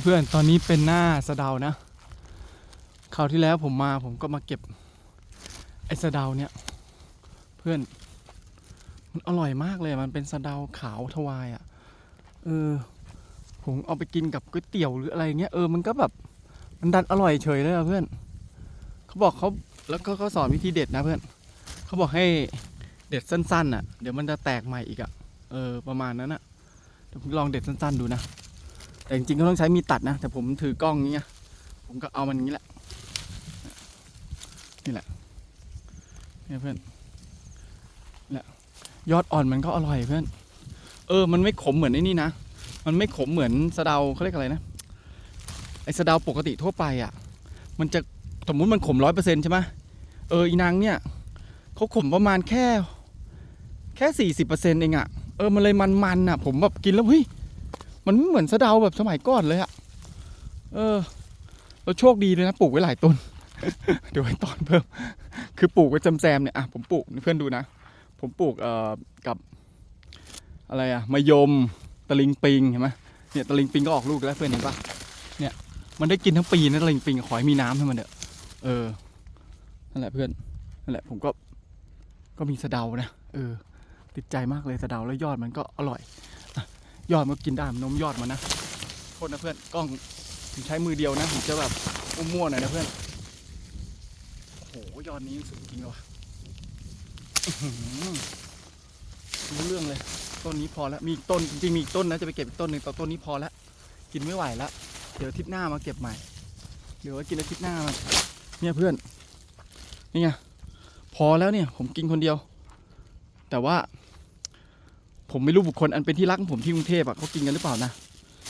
เพื่อนๆ ตอนนี้เป็นหน้าสะเดานะคราวที่แล้วผมมาผมก็มาเก็บ ไอ้สะเดาเนี่ย เพื่อน มันอร่อยมากเลยมันเป็นสะเดาขาวทวายอะ่ะ เออ ผมเอาไปกินกับก๋วยเตี๋ยวหรืออะไรเงี้ยเออมันก็แบบมันดันอร่อยเฉยเลยอะเพื่อน เขาบอกเขาแล้วก็เขาสอนวิธีเด็ดนะเพื่อน เขาบอกให้เด็ดสั้นๆอะ เดี๋ยวมันจะแตกใหม่อีกอะ เออประมาณนั้นอะเดี๋ยวผมลองเด็ดสั้นๆดูนะ แต่จริงๆก็ต้องใช้มีดตัดนะ แต่ผมถือกล้องอย่างเงี้ยผมก็เอามันอย่างนี้แหละ นี่แหละเนี่ยเพื่อนนี่แหละยอดอ่อนมันก็อร่อยเพื่อน เออ มันไม่ขมเหมือนไอ้นี่นะ มันไม่ขมเหมือนสะเดาเขาเรียกอะไรนะ ไอ้สะเดาปกติทั่วไปอะ มันจะสมมุติมันขมร้อยเปอร์เซ็นต์ใช่ไหมเออ อีนางเนี่ยเขาขมประมาณแค่ แค่สี่สิบเปอร์เซ็นต์เองอะ เออ มันเลยมันๆอะ ผมแบบกินแล้วเฮ้ย มันเหมือนสะเดาแบบสมัยก่อนเลยอะเออเราโชคดีเลยนะปลูกไว้หลายต้น เดี๋ยวไว้ตอนเพิ่ม คือปลูกไว้แซมเนี่ยอะผมปลูกเพื่อนดูนะ ผมปลูกเอ่อกับ อะไรอะมะยมตะลิงปิงเห็นไหมเนี่ยตะลิงปิงก็ออกลูกแล้วเพื่อนเห็นปะเนี่ยมันได้กินทั้งปีนะตะลิงปิงขอให้มีน้ำให้มันเถอะเออนั่นแหละเพื่อนนั่นแหละผมก็ก็มีสะเดานะเออ ติดใจมากเลยสะเดาแล้วยอดมันก็อร่อย ยอดมันก็กินได้นมยอดมันะโทษนะเพื่อนกล้องผมใช้มือเดียวนะผมจะแบบมั่วๆหน่อยนะเพื่อนโอ้โหยอดนี้สุดจริงว่ะอื้อหือรู้เรื่องเลย ต้นนี้พอแล้วมีต้นจริงมีต้นนะจะไปเก็บอีกต้นหนึ่งแต่ต้นนี้พอแล้วกินไม่ไหวแล้วเดี๋ยวทิตย์หน้ามาเก็บใหม่ เดี๋ยวกินอาทิตย์หน้ามาเนี่ยเพื่อนนี่ไงพอแล้วเนี่ยผมกินคนเดียว แต่ว่า ผมไม่รู้บุคคลอันเป็นที่รักของผมที่กรุงเทพอะเขากินกันหรือเปล่านะ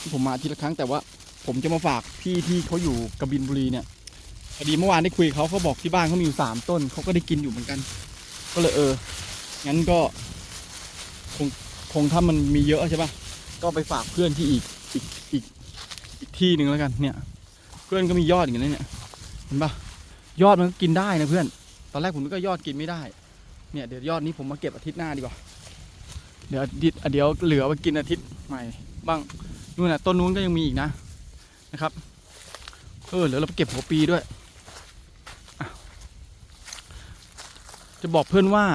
ที่ผมมาทีละครั้งแต่ว่า ผมจะมาฝากพี่ที่เขาอยู่กบินบุรีเนี่ยพอดีเมื่อวานได้คุยเขาเขาบอกที่บ้านเขามีอยู่สามต้นเขาก็ได้กินอยู่เหมือนกัน ก็เลยเอองั้นก็คงคงถ้ามันมีเยอะใช่ปะก็ไปฝากเพื่อนที่อีกอีกอีกอีกที่หนึ่งแล้วกันเนี่ย เพื่อนก็มียอดอย่างนี้เนี่ยเห็นปะยอดมันก็กินได้นะเพื่อน ตอนแรกผมนึกว่ายอดกินไม่ได้เนี่ยเดี๋ยวยอดนี้ผมมาเก็บอาทิตย์หน้าดีกว่า ดี๋ยวอาทิตย์เดี๋ยวเหลือไปกินอาทิตย์ใหม่บ้างนู่นน่ะต้นนู้นก็ยังมีอีกนะนะครับเออเดี๋ยวเราไปเก็บหัวปีด้วย จะบอกเพื่อนว่า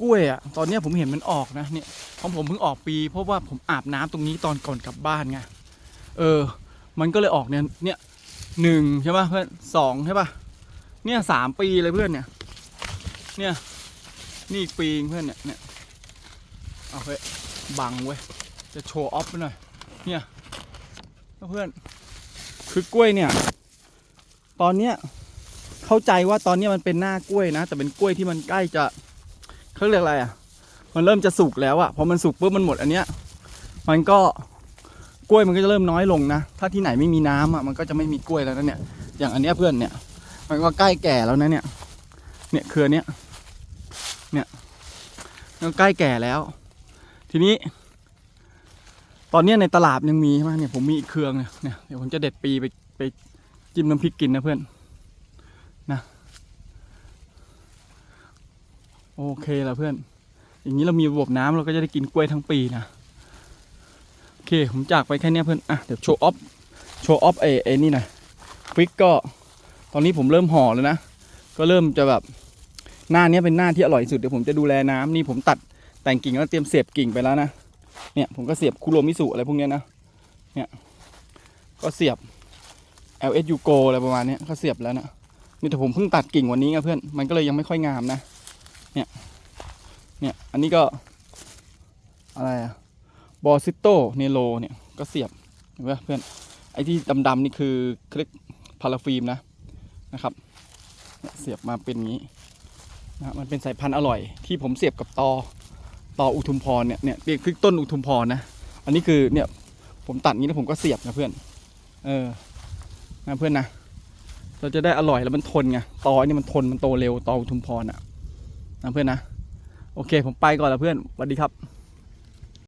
กล้วยอะตอนนี้ผมเห็นมันออกนะเนี่ยของผมเพิ่งออกปี เพราะว่าผมอาบน้ำตรงนี้ตอนก่อนกลับบ้านไงเออ มันก็เลยออกเนี่ยเนี่ยหนึ่งใช่ป่ะเพื่อนสองใช่ป่ะเนี่ยสามปีเลยเพื่อนเนี่ย เนี่ยนี่อีกปีงเพื่อนเนี่ยเนี่ย เอาเฮ้ยบังเว้ย จะโชว์ออฟไปหน่อย เนี่ยเพื่อน คือกล้วยเนี่ย ตอนเนี้ยเข้าใจว่าตอนนี้มันเป็นหน้ากล้วยนะ แต่เป็นกล้วยที่มันใกล้จะเขาเรียกอะไรอะ มันเริ่มจะสุกแล้วอะพอมันสุกปุ๊บมันหมดอันเนี้ย มันก็กล้วยมันก็จะเริ่มน้อยลงนะ ถ้าที่ไหนไม่มีน้ำอะมันก็จะไม่มีกล้วยแล้วนะเนี่ย อย่างอันเนี้ยเพื่อนเนี่ย มันก็ใกล้แก่แล้วนะเนี่ย เนี่ยเครือเนี้ย เนี่ยมันใกล้แก่แล้ว ทีนี้ ตอนนี้ในตลาดยังมีใช่ไหมเนี่ยผมมีอีกเครื่องเนี่ยเนี่ยเดี๋ยวผมจะเด็ดปีไปไปจิ้มน้ำพริกกินนะเพื่อนนะโอเคล้วเพื่อน อย่างนี้เรามีระบบน้ำเราก็จะได้กินกล้วยทั้งปีนะโอเคผมจากไปแค่นี้เพื่อนอะเดี๋ยวโชว์ออฟโชว์ออฟไอ้ไอ้นี่หนะพริกก็ตอนนี้ผมเริ่มห่อแล้วนะ ก็เริ่มจะแบบหน้าเนี้ยเป็นหน้าที่อร่อยสุดเดี๋ยวผมจะดูแลน้ำนี่ผมตัด แต่งกิ่งแล้วเตรียมเสียบกิ่งไปแล้วนะ เนี่ยผมก็เสียบคุโรมิสุอะไรพวกนี้นะ เนี่ย ก็เสียบ LSU Go อะไรประมาณนี้ก็เสียบแล้วนะนี่แต่ผมเพิ่งตัดกิ่งวันนี้ไงเพื่อน มันก็เลยยังไม่ค่อยงามนะ เนี่ย เนี่ย อันนี้ก็ อะไรอะบอซิโตเนโลเนี่ย ก็เสียบ เห็นไหมเพื่อน ไอ้ที่ดำๆนี่คือคลิกพาราฟิล์มนะ นะครับเนี่ยเสียบมาเป็นงนี้นะมันเป็นสายพันธุ์อร่อยที่ผมเสียบกับตอ ตออุทุมพรเนี่ยเนี่ยเรียกคือต้นอุทุมพรนะ อันนี้คือเนี่ยผมตัดงนี้แล้วผมก็เสียบนะเพื่อน เออนะเพื่อนนะ เราจะได้อร่อยแล้วมันทนไง ตอนี่มันทนมันโตเร็วตออุทุมพรอะนะเพื่อนนะ โอเคผมไปก่อนละเพื่อนสวัสดีครับ